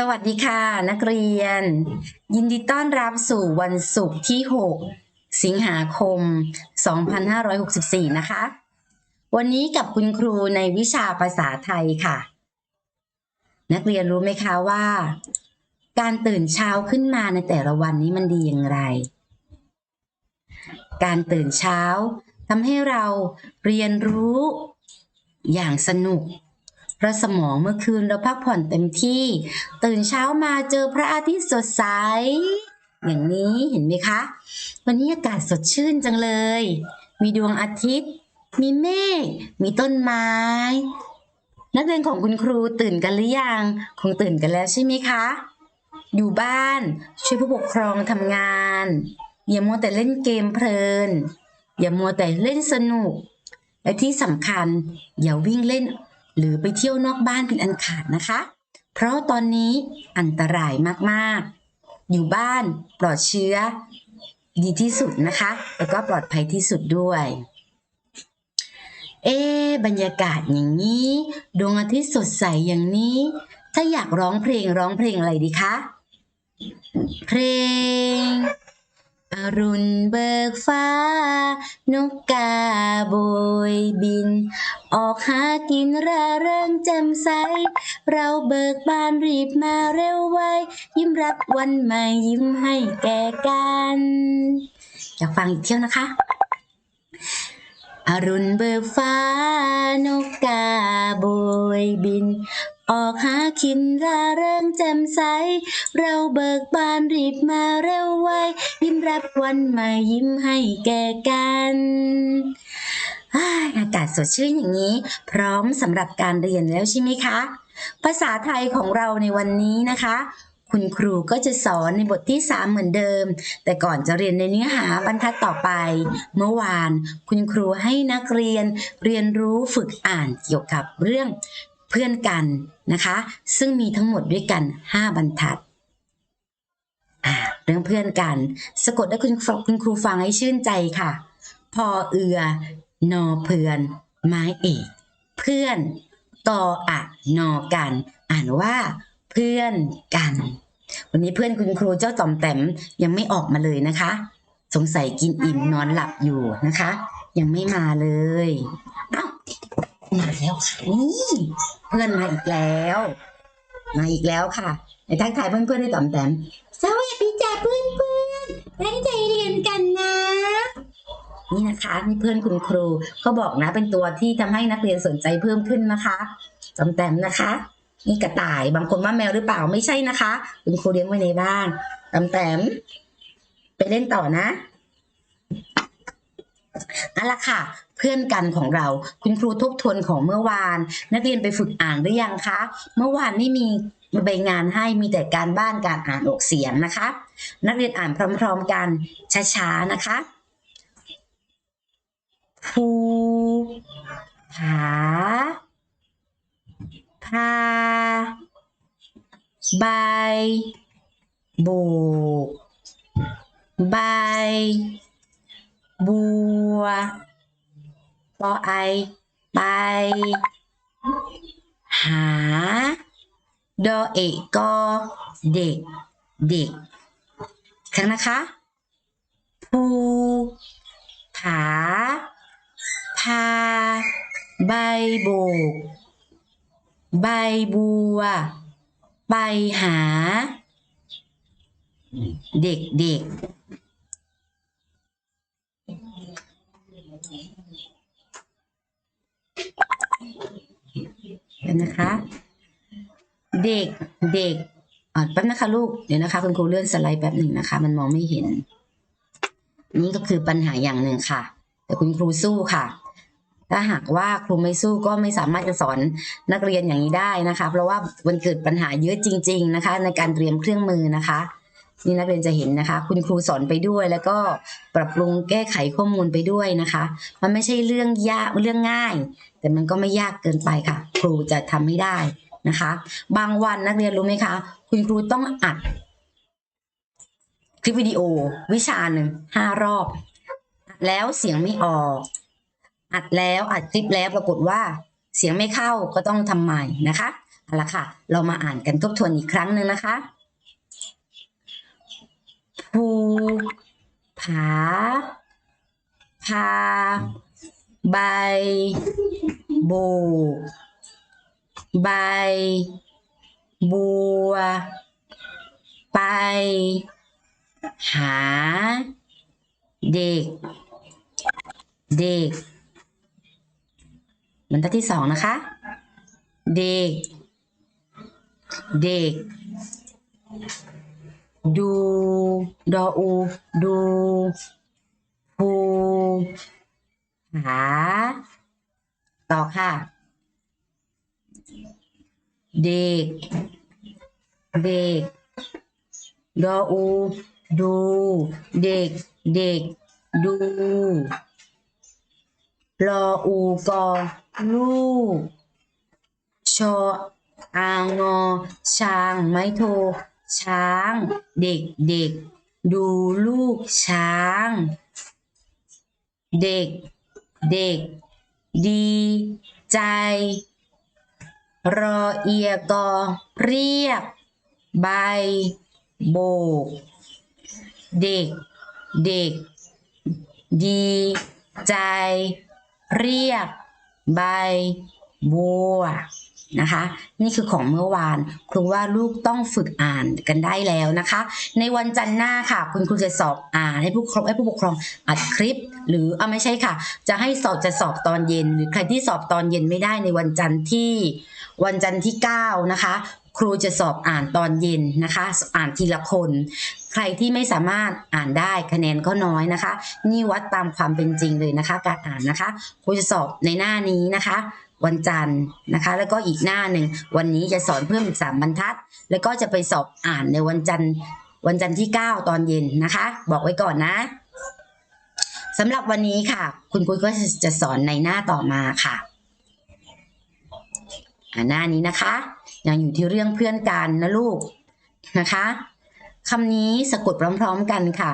สวัสดีค่ะ นักเรียน ยินดีต้อนรับสู่วันศุกร์ที่ 6 สิงหาคม 2564 นะคะ วันนี้กับคุณครูในวิชาภาษาไทยค่ะ นักเรียนรู้ไหมคะว่า การตื่นเช้าขึ้นมาในแต่ละวันนี้มันดีอย่างไร การตื่นเช้าทำให้เราเรียนรู้อย่างสนุก เพราะสมองเมื่อคืนเราพักผ่อนเต็มที่ ตื่นเช้ามาเจอพระอาทิตย์สดใส อย่างนี้เห็นไหมคะ วันนี้อากาศสดชื่นจังเลย มีดวงอาทิตย์ มีเมฆมีต้นไม้ นักเรียนของคุณครูตื่นกันหรือยังคงตื่นกันแล้วใช่ไหมคะ อยู่บ้านช่วยผู้ปกครองทำงานอย่ามัวแต่เล่นเกมเพลิน อย่ามัวแต่เล่นสนุกและที่สำคัญ อย่าวิ่งเล่น หรือไปเที่ยวนอกบ้านเป็นอันขาดนะคะ เพราะตอนนี้อันตรายมากๆ อยู่บ้านปลอดเชื้อ ดีที่สุดนะคะ แล้วก็ปลอดภัยที่สุดด้วยเอ๊บรรยากาศอย่างนี้ ดวงอาทิตย์สดใสอย่างนี้ ถ้าอยากร้องเพลงร้องเพลงอะไรดีคะ เพลง อรุณเบิกฟ้า นกกาโบยบิน ออกหากินร่าเริงแจ่มใส เราเบิกบานรีบมาเร็วไว ยิ้มรับวันใหม่ยิ้มให้แก่กัน อยากฟังอีกเที่ยวนะคะ อรุณเบิกฟ้านกกาโบยบิน ออกหากินร่าเริงแจ่มใส เราเบิกบานรีบมาเร็วไว ยิ้มรับวันใหม่ยิ้มให้แก่กันอ้ายอากาศสดชื่นอย่างนี้ พร้อมสำหรับการเรียนแล้วใช่ไหมคะ ภาษาไทยของเราในวันนี้นะคะ คุณครูก็จะสอนในบทที่ 3 เหมือนเดิม แต่ก่อนจะเรียนในเนื้อหาบรรทัดต่อไป เมื่อวานคุณครูให้นักเรียนเรียนรู้ฝึกอ่านเกี่ยวกับเรื่องเพื่อนกันนะคะ ซึ่งมีทั้งหมดด้วยกัน 5 บรรทัดเรื่องเพื่อนกัน สะกดให้คุณคุณครูฟังให้ชื่นใจค่ะ พอเอือนอเพื่อน ไม้เอก เพื่อนกออะนอกัน อ่านว่า พื่อนกัน วันนี้เพื่อนคุณครูเจ้าต่อมแต้มยังไม่ออกมาเลยนะคะ สงสัยกินอิ่มนอนหลับอยู่นะคะ ยังไม่มาเลยเอ้ามาแล้วค่ะนี่เพื่อนมาอีกแล้ว มาอีกแล้วค่ะในทักทายเพื่อนๆด้วยต่อมแต้มสวัสดีจ้าเพื่อนๆตั้งใจเรียนกันนะ นี่นะคะนี่เพื่อนคุณครูเขาบอกนะเป็นตัวที่ทำให้นักเรียนสนใจเพิ่มขึ้นนะคะจำแต้มนะคะ นี่กระต่าย บางคนว่าแมวหรือเปล่าไม่ใช่นะคะ คุณครูเลี้ยงไว้ในบ้านจำแต้มไปเล่นต่อนะเอาละค่ะ เพื่อนกันของเรา คุณครูทบทวนของเมื่อวาน นักเรียนไปฝึกอ่านหรือยังคะ เมื่อวานไม่มีใบงานให้มีแต่การบ้านการอ่านออกเสียงนะคะ นักเรียนอ่านพร้อม ๆกันช้าๆนะคะภูผาพา ใบโบกใบบัวปอไอไป หา ดอเอกกอเด็ก เด็กครั้งนะคะ ภูผา พา ใบโบก ใบบัว ไปหา เด็กเด็กเดี๋ยวนะคะ เด็กเด็กอ่าแป๊บนะคะลูก เดี๋ยวนะคะ คุณครูเลื่อนสไลด์แป๊บหนึ่งนะคะ มันมองไม่เห็น นี่ก็คือปัญหาอย่างหนึ่งค่ะ แต่คุณครูสู้ค่ะ ถ้าหากว่าครูไม่สู้ก็ไม่สามารถจะสอนนักเรียนอย่างนี้ได้นะคะ เพราะว่ามันเกิดปัญหาเยอะจริง ๆนะคะ ในการเตรียมเครื่องมือนะคะ นี่นักเรียนจะเห็นนะคะ คุณครูสอนไปด้วย แล้วก็ปรับปรุงแก้ไขข้อมูลไปด้วยนะคะ มันไม่ใช่เรื่องยากเรื่องง่าย แต่มันก็ไม่ยากเกินไปค่ะ ครูจะทำให้ได้นะคะ บางวันนักเรียนรู้ไหมคะ คุณครูต้องอัดคลิปวิดีโอวิชาหนึ่งห้ารอบ แล้วเสียงไม่ออก อัดแล้วอัดคลิปแล้วปรากฏว่าเสียงไม่เข้าก็ต้องทำใหม่นะคะเอาละค่ะ เรามาอ่านกันทบทวนอีกครั้งหนึ่งนะคะภูผาพาใบโบใบบัว ไป หา เด็ก เด็ก บรรทัดที่สองนะคะ เด็ก เด็ก ดู ดออู ดูภูหา ต่อค่ะ เด็ก เด็ก ดออู ดู เด็ก เด็ก ดู รออูกอลูกชออางอ ช้างไม้โท ช้าง เด็กเด็กดูลูกช้าง เด็ก เด็ก ดี ใจ รอเอียกอเรียก ใบ โบก เด็ก เด็ก ดี ใจ เรียกใบบัวนะคะ นี่คือของเมื่อวาน ครูว่าลูกต้องฝึกอ่านกันได้แล้วนะคะ ในวันจันทร์หน้าค่ะ คุณครูจะสอบอ่านให้ผู้ปกครองให้ผู้ปกครองอัดคลิป หรือเอาไม่ใช่ค่ะ จะให้สอบจะสอบตอนเย็น หรือใครที่สอบตอนเย็นไม่ได้ในวันจันทร์ที่วันจันทร์ที่ 9 นะคะ ครูจะสอบอ่านตอนเย็นนะคะ อ่านทีละคน ใครที่ไม่สามารถอ่านได้คะแนนก็น้อยนะคะ นี่วัดตามความเป็นจริงเลยนะคะ การอ่านนะคะ ครูจะสอบในหน้านี้นะคะ วันจันทร์นะคะ แล้วก็อีกหน้าหนึ่งวันนี้จะสอนเพิ่มอีกสามบรรทัด แล้วก็จะไปสอบอ่านในวันจันทร์วันจันทร์ที่ 9 ตอนเย็นนะคะ บอกไว้ก่อนนะสำหรับวันนี้ค่ะ คุณครูก็จะสอนในหน้าต่อมาค่ะหน้านี้นะคะ ยังอยู่ที่เรื่องเพื่อนกันนะลูกนะคะคำนี้สะกดพร้อมๆกันค่ะ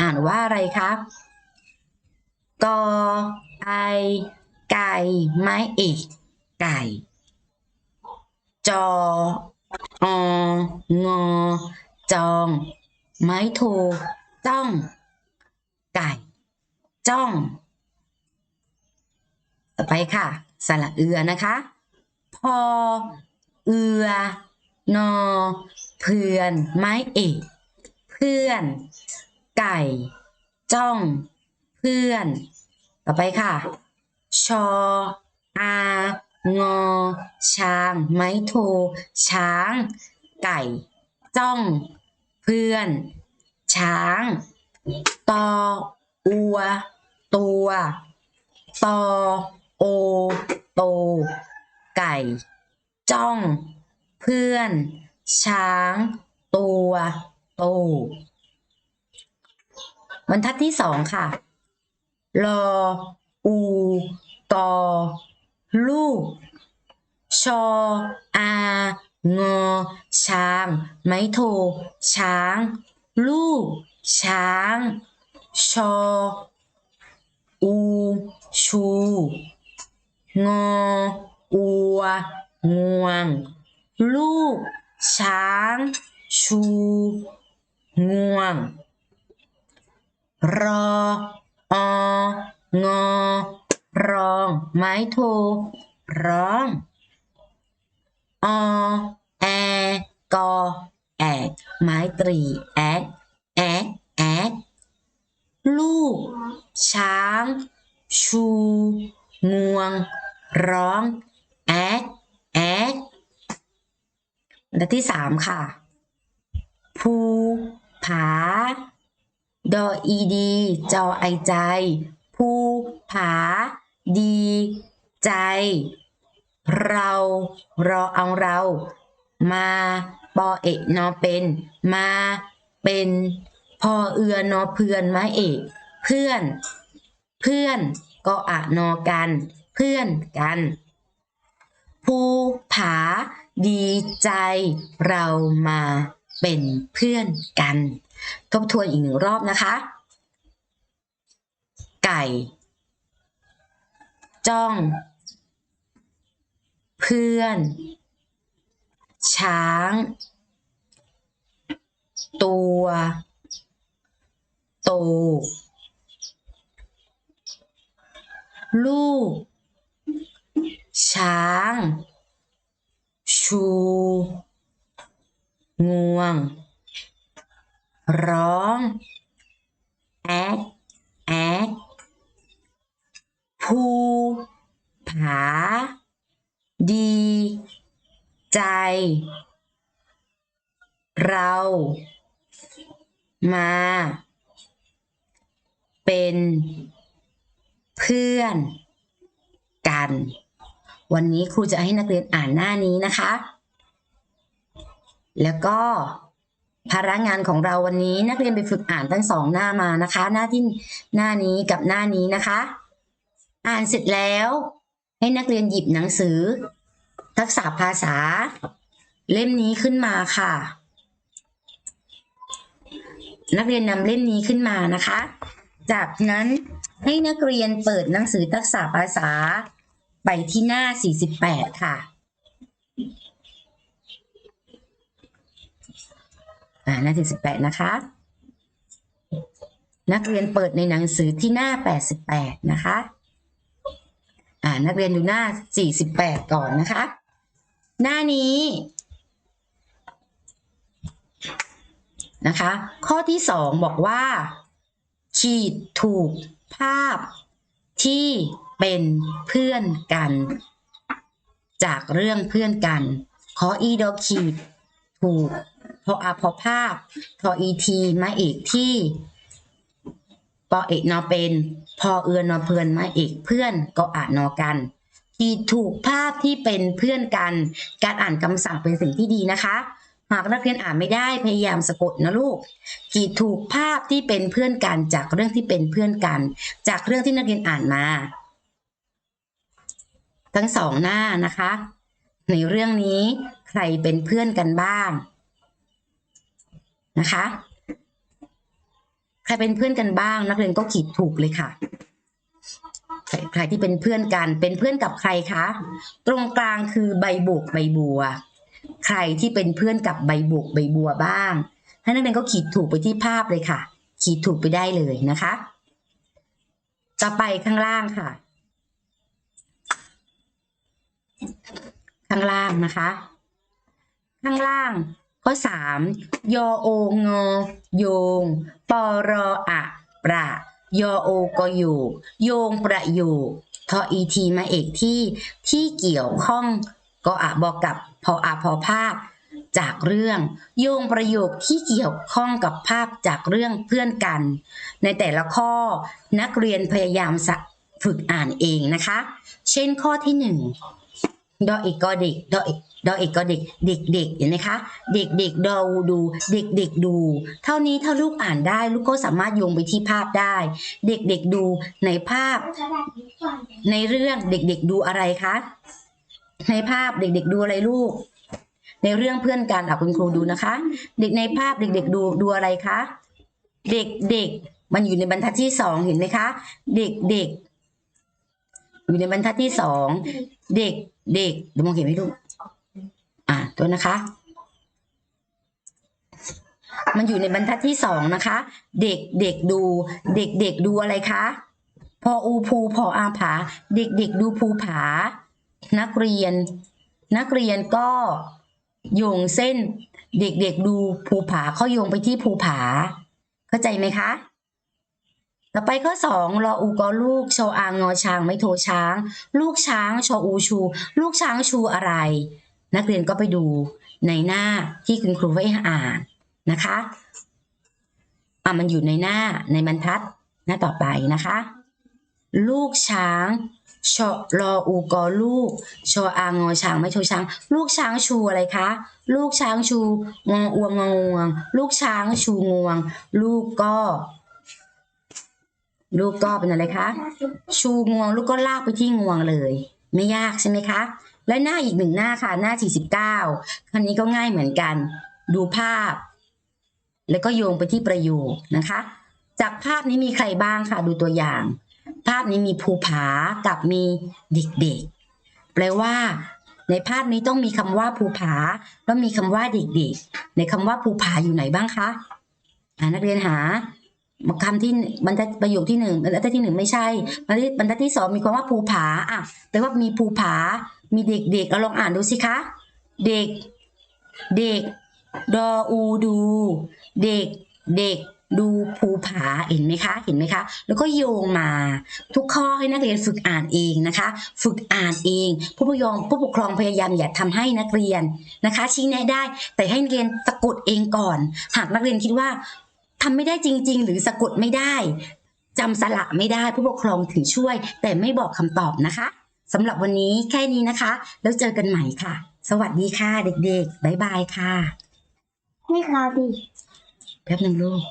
อ่านว่าอะไรครับกอไอไก่ไม้เอกไก่ จอองอจอง ไม้โทจ้อง ไก่ จ้อง ต่อไปค่ะ สระเอือนะคะ พอ เอือนอเพื่อนไม้เอกเพื่อน ไก่ จ้อง เพื่อน ต่อไปค่ะ ชอ อา งอ ช้าง ไม้โท ช้าง ไก่ จ้อง เพื่อน ช้างตออัว ตัวตอโอโตไก่ จ้อง เพื่อน ช้าง ตัวโตบรรทัดที่สองค่ะรออูกอลูก ชอ อางอช้าง ไม้โท ช้าง ลูก ช้าง ชอ อู ชู งออัว งวง ลูก ช้าง ชู งวง รอองอรอง ไม้โท ร้องอแอกอแอกไม้ตรีแอกแอกแอกลูก ช้าง ชู งวง ร้องแอก บรรทัดที่สามค่ะ ภูผา ดออีดี จอไอใจ ภูผา ดี ใจ เรารอเอาเรา มาปอเอกนอเป็น มาเป็นพอเอือนอเพื่อนม้เอก เพื่อน เพื่อนก็อะนอกัน เพื่อนกัน ภูผา ดีใจเรามาเป็นเพื่อนกัน ทบทวนอีกหนึ่งรอบนะคะ ไก่ จ้อง เพื่อน ช้าง ตัว โต ลูก ช้าง ชูงวง ร้อง แอกแอกภูผา ดี ใจ เรา มา เป็น เพื่อนกัน วันนี้ครูจะให้นักเรียนอ่านหน้านี้นะคะ แล้วก็ภาระงานของเราวันนี้นักเรียนไปฝึกอ่านทั้งสองหน้ามานะคะ หน้าที่หน้านี้กับหน้านี้นะคะ อ่านเสร็จแล้ว ให้นักเรียนหยิบหนังสือ ทักษะภาษา เล่มนี้ขึ้นมาค่ะ นักเรียนนำเล่มนี้ขึ้นมานะคะ จากนั้นให้นักเรียนเปิดหนังสือทักษะภาษา ไปที่หน้า 48 ค่ะ อ่าหน้า 48 นะคะ นักเรียนเปิดในหนังสือที่หน้า 88 นะคะ อ่า นักเรียนดูหน้า 48 ก่อนนะคะ หน้านี้นะคะ ข้อที่ 2 บอกว่า ขีดถูกภาพที่ เป็นเพื่อนกัน จากเรื่องเพื่อนกัน ขออีดอขีดถูกพออาพอภาพทออีทีมาเอกที่ปอเอกนอเป็น พอเอือนอเพื่อนมาเอกเพื่อนก็อ่านนอกันขีดถูกภาพที่เป็นเพื่อนกัน การอ่านคำสั่งเป็นสิ่งที่ดีนะคะหากนักเรียนอ่านไม่ได้พยายามสะกดนะลูกขีดถูกภาพที่เป็นเพื่อนกันจากเรื่องที่เป็นเพื่อนกัน จากเรื่องที่นักเรียนอ่านมา ทั้งสองหน้านะคะ ในเรื่องนี้ใครเป็นเพื่อนกันบ้างนะคะ ใครเป็นเพื่อนกันบ้าง นักเรียนก็ขีดถูกเลยค่ะใครที่เป็นเพื่อนกันเป็นเพื่อนกับใครคะตรงกลางคือใบบุกใบบัว ใครที่เป็นเพื่อนกับใบบุกใบบัวบ้าง ให้นักเรียนก็ขีดถูกไปที่ภาพเลยค่ะ ขีดถูกไปได้เลยนะคะ ต่อไปข้างล่างค่ะ ข้างล่างนะคะ ข้างล่าง ข้อสามยอโองอโยง ปอรออะ ประยอโอกออยู่ โยงประโยคทออีทีมาเอกที่ที่เกี่ยวข้องก็อะบอกกับพออะพอภาพจากเรื่อง โยงประโยคที่เกี่ยวข้องกับภาพจากเรื่องเพื่อนกัน ในแต่ละข้อนักเรียนพยายามฝึกอ่านเองนะคะ เช่นข้อที่หนึ่ง ดอเอกกอด็กดอเอกดอเอกกอด็กเด็กเด็กเห็นไหมคะเด็กเด็กดอดูเด็กเด็กดู เท่านี้ถ้าลูกอ่านได้ ลูกก็สามารถโยงไปที่ภาพได้เด็กเด็กดูในภาพ ในเรื่องเด็กๆดูอะไรคะในภาพเด็ก ๆ ดูอะไรลูก ในเรื่องเพื่อนกันอะคุณครูดูนะคะ เด็กในภาพเด็ก ๆ ดูดูอะไรคะเด็กๆมันอยู่ในบรรทัดที่สองเห็นไหมคะ เด็กๆอยู่ในบรรทัดที่สองเด็ก เด็กเดี๋ยวมองเห็นไหมลูกอะตัวนะคะ มันอยู่ในบรรทัดที่สองนะคะ เด็กเด็กดู เด็กเด็กดูอะไรคะพออูภูพออาผา เด็กเด็กดูภูผา นักเรียน นักเรียนก็โยงเส้น เด็กเด็กดูภูผาเขาโยงไปที่ภูผา เข้าใจไหมคะ ต่อไปข้อสองรออูกอลูกชออางอช้างไม่โทช้าง ลูกช้างชออูชู ลูกช้างชูอะไร นักเรียนก็ไปดูในหน้าที่คุณครูให้อ่านนะคะอะมันอยู่ในหน้าในบรรทัดหน้าต่อไปนะคะ ลูกช้างชอรออูกอลูกชออางอช้างไม่โทช้าง ลูกช้างชูอะไรคะลูกช้างชูงออวงงองวง ลูกช้างชูงวง ลูกก็ ลูกก็เป็นอะไรคะ ชูงวง ลูกก็ลากไปที่งวงเลย ไม่ยากใช่ไหมคะ และหน้าอีกหนึ่งหน้าค่ะ หน้า 49คันนี้ก็ง่ายเหมือนกัน ดูภาพ แล้วก็โยงไปที่ประโยคนะคะ จากภาพนี้มีใครบ้างค่ะ ดูตัวอย่าง ภาพนี้มีภูผากับมีเด็กๆ แปลว่า ในภาพนี้ต้องมีคำว่าภูผาแล้วมีคำว่าเด็กๆ ในคำว่าภูผาอยู่ไหนบ้างคะนักเรียนหา คำที่บรรทัดประโยคที่หนึ่งบรรทัดที่หนึ่งไม่ใช่บรรทัดบรรทัดที่สองมีคำว่าภูผาอะแปลว่ามีภูผา มีเด็กๆเราลองอ่านดูสิคะ เด็ก เด็ก ดออูดู เด็ก เด็กดูภูผาเห็นไหมคะ เห็นไหมคะ แล้วก็โยงมาทุกข้อให้นักเรียนฝึกอ่านเองนะคะ ฝึกอ่านเอง ผู้ปกครองผู้ปกครองพยายามอย่าทำให้นักเรียนนะคะ ชี้แนะได้ แต่ให้นักเรียนสะกดเองก่อน หากนักเรียนคิดว่า ทำไม่ได้จริง ๆ หรือสะกดไม่ได้จำสระไม่ได้ผู้ปกครองถึงช่วย แต่ไม่บอกคำตอบนะคะสำหรับวันนี้แค่นี้นะคะ แล้วเจอกันใหม่ค่ะ สวัสดีค่ะเด็กๆบ๊ายบายค่ะ ให้คาดิแป๊บหนึ่งลูก